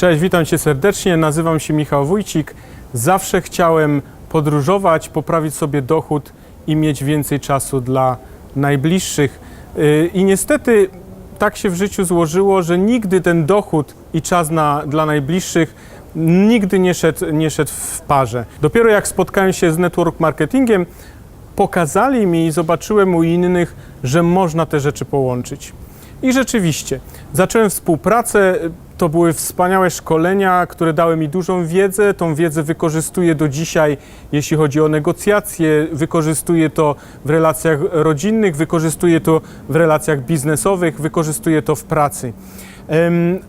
Cześć, witam Cię serdecznie. Nazywam się Michał Wójcik. Zawsze chciałem podróżować, poprawić sobie dochód i mieć więcej czasu dla najbliższych. Yy, I niestety tak się w życiu złożyło, że nigdy ten dochód i czas na, dla najbliższych nigdy nie szedł, nie szedł w parze. Dopiero jak spotkałem się z network marketingiem, pokazali mi i zobaczyłem u innych, że można te rzeczy połączyć. I rzeczywiście, zacząłem współpracę. To były wspaniałe szkolenia, które dały mi dużą wiedzę. Tą wiedzę wykorzystuję do dzisiaj, jeśli chodzi o negocjacje, wykorzystuję to w relacjach rodzinnych, wykorzystuję to w relacjach biznesowych, wykorzystuję to w pracy.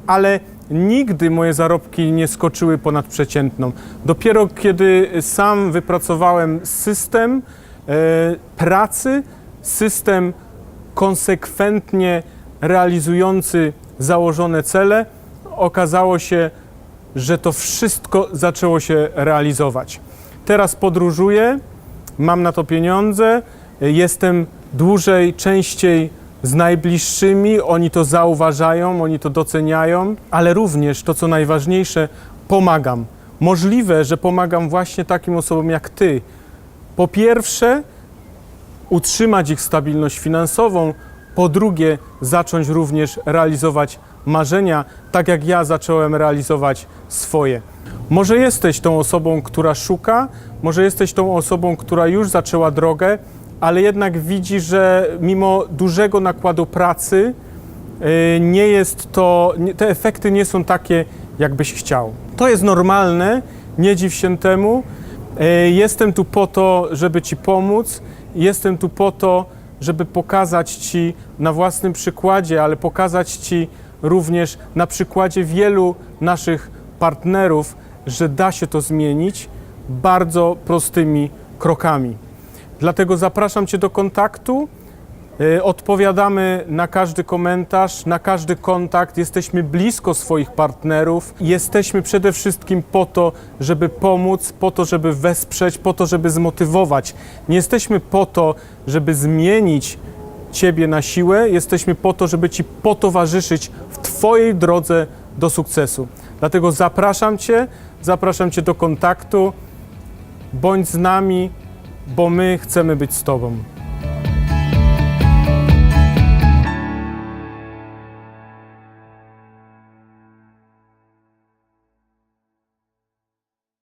Ale nigdy moje zarobki nie skoczyły ponad przeciętną. Dopiero kiedy sam wypracowałem system e, pracy, system konsekwentnie realizujący założone cele, okazało się, że to wszystko zaczęło się realizować. Teraz podróżuję, mam na to pieniądze, jestem dłużej, częściej z najbliższymi, oni to zauważają, oni to doceniają, ale również to, co najważniejsze, pomagam. Możliwe, że pomagam właśnie takim osobom jak Ty. Po pierwsze, utrzymać ich stabilność finansową, po drugie, zacząć również realizować marzenia, tak jak ja zacząłem realizować swoje. Może jesteś tą osobą, która szuka, może jesteś tą osobą, która już zaczęła drogę, ale jednak widzi, że mimo dużego nakładu pracy y, nie jest to, te efekty nie są takie, jakbyś chciał. To jest normalne, nie dziw się temu. E, Jestem tu po to, żeby Ci pomóc. Jestem tu po to, żeby pokazać Ci na własnym przykładzie, ale pokazać Ci również na przykładzie wielu naszych partnerów, że da się to zmienić bardzo prostymi krokami. Dlatego zapraszam Cię do kontaktu. Y, Odpowiadamy na każdy komentarz, na każdy kontakt. Jesteśmy blisko swoich partnerów. Jesteśmy przede wszystkim po to, żeby pomóc, po to, żeby wesprzeć, po to, żeby zmotywować. Nie jesteśmy po to, żeby zmienić Ciebie na siłę. Jesteśmy po to, żeby Ci potowarzyszyć w Twojej drodze do sukcesu. Dlatego zapraszam Cię, zapraszam Cię do kontaktu. Bądź z nami, bo my chcemy być z Tobą.